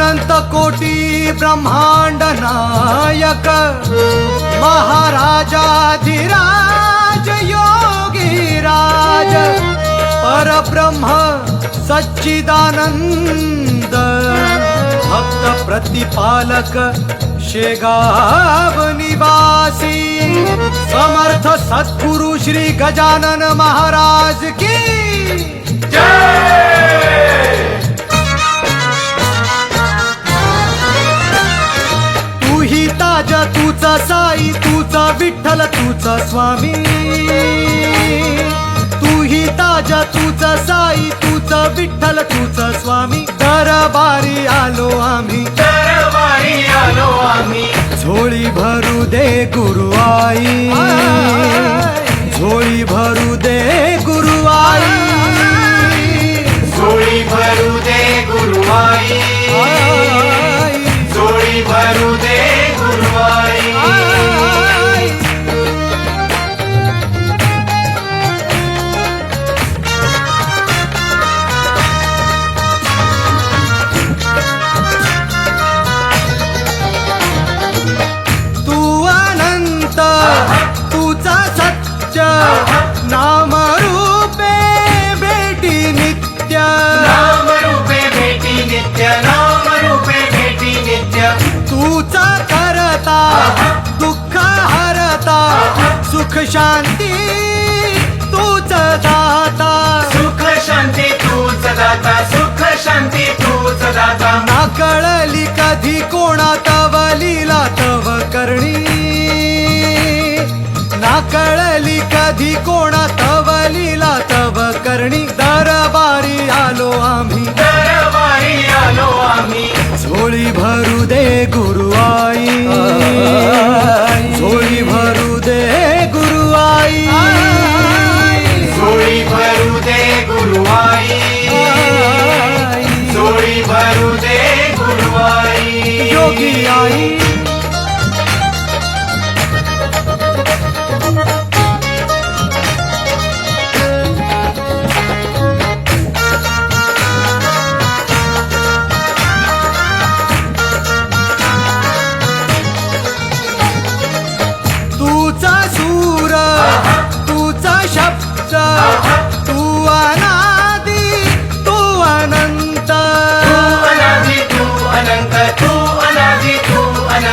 अनंत कोटी ब्रह्मांड नायक, महाराजाधिराज योगी राज परब्रह्म सच्चिदानंद, भक्त प्रतिपालक, शेगाव निवासी, समर्थ सद्गुरु श्री गजानन महाराज की तू तुझा स्वामी. तू ही ताज तुझा साई तुझा विठ्ठल तुझा स्वामी. दरबारी आलो आम्ही. दरबारी आलो आम्ही. झोळी भरू दे गुरु आई. झोळी भरू दे गुरु आई. तुझा सत्य नाम रूपे भेटी नित्य. नाम रूपे भेटी नित्य नाम रूपे भेटी नित्य. तुझा करता दुःख हरता सुख शांती तूच दाता. सुख शांती तूच दाता सुख शांती तूच दाता. ना कळली कधी कोणा तव लीला तव करणी. कधी कोणा तव लीला तव करणी दरबारी आलो आम्ही. दरबारी आलो आम्ही. झोळी भरू दे गुरु आई. झोळी भरू दे गुरु आई. जोळी भरू दे गुरुवाई जोळी भरू दे गुरुवाई योगी आई.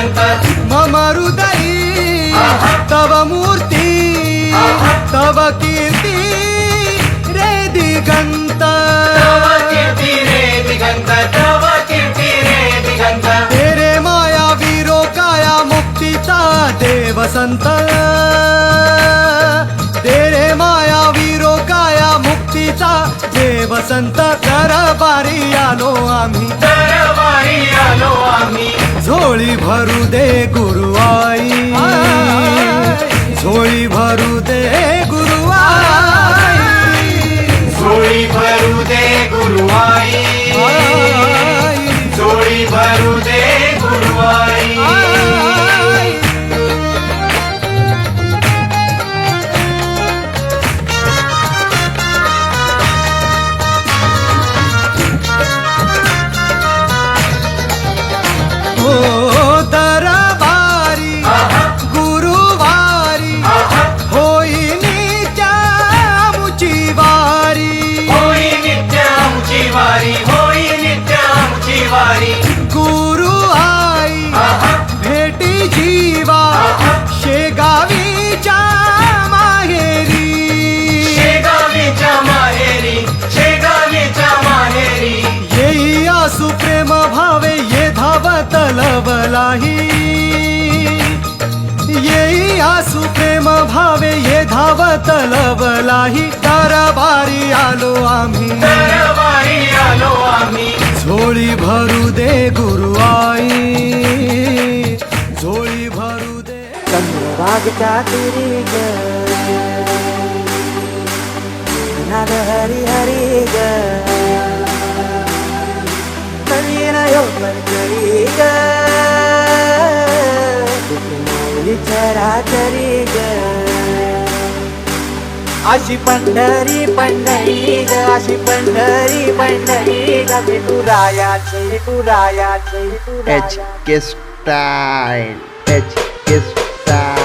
मम हृदयी तव मूर्ती तव कीर्ती रे दिगंत। तेरे माया वीरो काया मुक्तीचा देव संत। तेरे माया वीरो काया मुक्तीचा देव संत। दरबारी आलो आम्ही दरबारी आलो आम्ही झोळी भरू दे गुरु आई झोळी येई आसु प्रेम भावे ये धावत लवलाही येई आसु प्रेम भावे ये धावत लवलाही दरबारी आलो आम्ही दरबारी आलो आम्ही झोळी भरू दे गुरु आई। झोळी भरू दे। चंद्रभागच्या तिरी ग नाद हरी हरी ग 아니라 욕만 그리가 눈이 차라차리가 अशी पंढरी पंढरी ग अशी पंढरी पंढरी ग विठुरायाची विठुरायाची H K style H K style